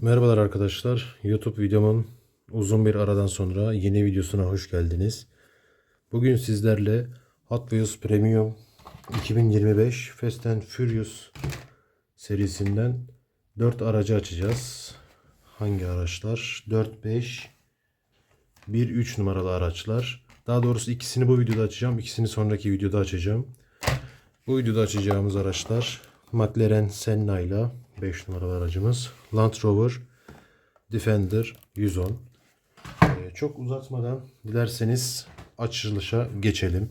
Merhabalar arkadaşlar. YouTube videomun uzun bir aradan sonra yeni videosuna hoş geldiniz. Bugün sizlerle Hot Wheels Premium 2025 Fast and Furious serisinden 4 aracı açacağız. Hangi araçlar? 4, 5, 1, 3 numaralı araçlar. Daha doğrusu ikisini bu videoda açacağım. ikisini sonraki videoda açacağım. Bu videoda açacağımız araçlar McLaren Senna ile 5 numaralı aracımız. Land Rover Defender 110. Ee, çok uzatmadan dilerseniz açılışa geçelim.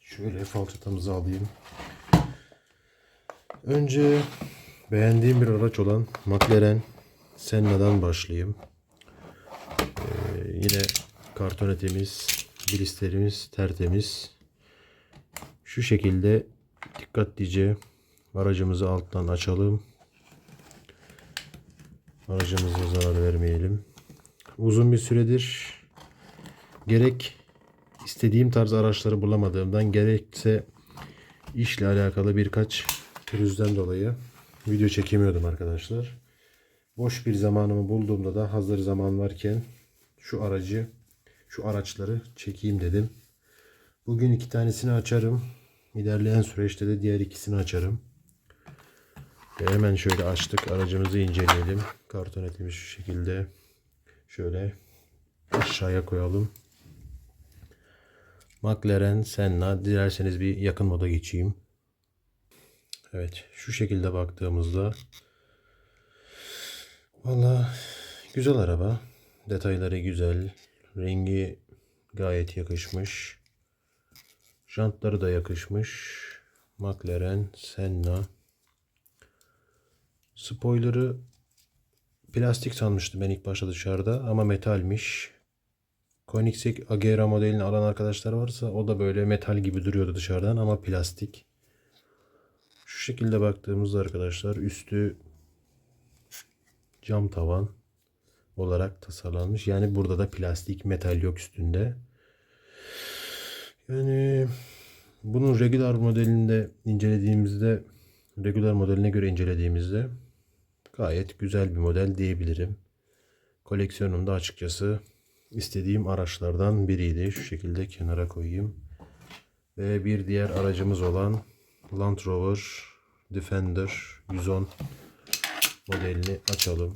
Şöyle falçatamızı alayım. Önce beğendiğim bir araç olan McLaren Senna'dan başlayayım. Ee, yine kartonetimiz, bilislerimiz tertemiz. Şu şekilde dikkatlice aracımızı alttan açalım. Aracımıza zarar vermeyelim. Uzun bir süredir gerek istediğim tarz araçları bulamadığımdan gerekse işle alakalı birkaç pürüzden dolayı video çekemiyordum arkadaşlar. Boş bir zamanımı bulduğumda da hazır zaman varken şu aracı şu araçları çekeyim dedim. Bugün iki tanesini açarım. İlerleyen süreçte de diğer ikisini açarım. Ve hemen şöyle açtık. Aracımızı inceleyelim. Kartonetimiz şu şekilde. Şöyle aşağıya koyalım. McLaren Senna. Dilerseniz bir yakın moda geçeyim. Evet. Şu şekilde baktığımızda Valla güzel araba. Detayları güzel. Rengi gayet yakışmış. Jantları da yakışmış. McLaren Senna. Spoiler'ı plastik sanmıştım ben ilk başta dışarıda ama metalmiş. Koenigsegg Agera modelini alan arkadaşlar varsa o da böyle metal gibi duruyordu dışarıdan ama plastik. Şu şekilde baktığımızda arkadaşlar üstü cam tavan olarak tasarlanmış. Yani burada da plastik metal yok üstünde. Yani bunun regular modelinde incelediğimizde regular modeline göre incelediğimizde gayet güzel bir model diyebilirim. Koleksiyonumda açıkçası istediğim araçlardan biriydi. Şu şekilde kenara koyayım. Ve bir diğer aracımız olan Land Rover Defender 110 modelini açalım.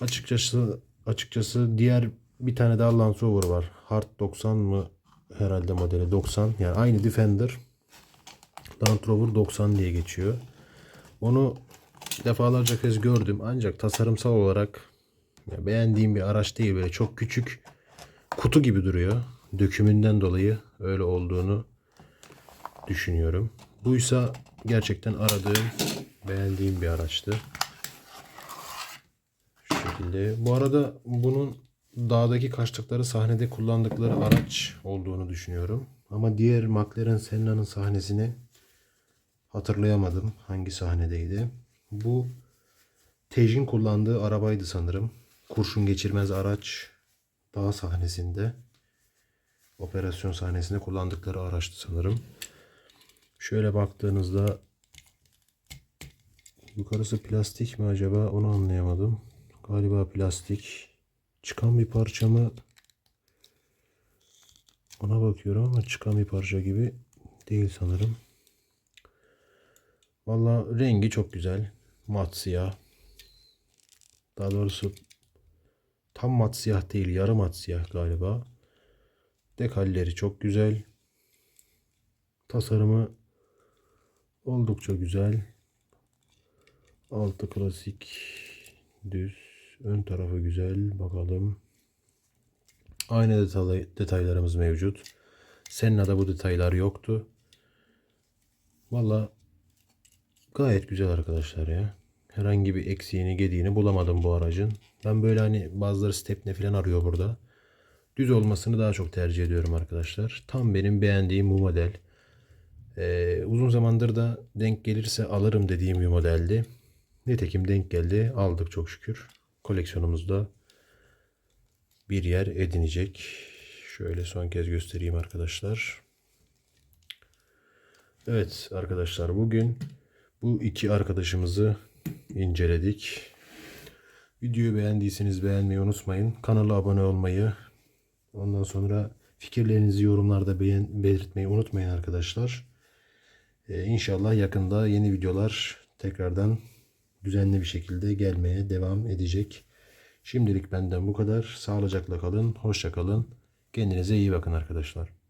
Açıkçası açıkçası diğer bir tane daha Land Rover var. Hard 90 mı herhalde modeli 90. Yani aynı Defender Land Rover 90 diye geçiyor. Onu defalarca kez gördüm ancak tasarımsal olarak beğendiğim bir araç değil böyle çok küçük kutu gibi duruyor. Dökümünden dolayı öyle olduğunu düşünüyorum. Buysa gerçekten aradığım, beğendiğim bir araçtı. Şu şekilde. Bu arada bunun dağdaki kaçtıkları sahnede kullandıkları araç olduğunu düşünüyorum. Ama diğer McLaren Senna'nın sahnesini hatırlayamadım. Hangi sahnedeydi? Bu Tej'in kullandığı arabaydı sanırım. Kurşun geçirmez araç dağ sahnesinde operasyon sahnesinde kullandıkları araçtı sanırım. Şöyle baktığınızda yukarısı plastik mi acaba onu anlayamadım. Galiba plastik. Çıkan bir parça mı? Ona bakıyorum ama çıkan bir parça gibi değil sanırım. Valla rengi çok güzel. Mat siyah. Daha doğrusu tam mat siyah değil yarı mat siyah galiba. Dekalleri çok güzel. Tasarımı oldukça güzel. Altı klasik düz. Ön tarafı güzel. Bakalım. Aynı detay, detaylarımız mevcut. Senna'da bu detaylar yoktu. Valla gayet güzel arkadaşlar ya. Herhangi bir eksiğini gediğini bulamadım bu aracın. Ben böyle hani bazıları stepne falan arıyor burada. Düz olmasını daha çok tercih ediyorum arkadaşlar. Tam benim beğendiğim bu model. Ee, uzun zamandır da denk gelirse alırım dediğim bir modeldi. Nitekim denk geldi. Aldık çok şükür. Koleksiyonumuzda bir yer edinecek. Şöyle son kez göstereyim arkadaşlar. Evet arkadaşlar bugün bu iki arkadaşımızı inceledik. Videoyu beğendiyseniz beğenmeyi unutmayın. Kanala abone olmayı, ondan sonra fikirlerinizi yorumlarda beğen, belirtmeyi unutmayın arkadaşlar. Ee, inşallah yakında yeni videolar tekrardan düzenli bir şekilde gelmeye devam edecek. Şimdilik benden bu kadar. Sağlıcakla kalın, hoşça kalın. Kendinize iyi bakın arkadaşlar.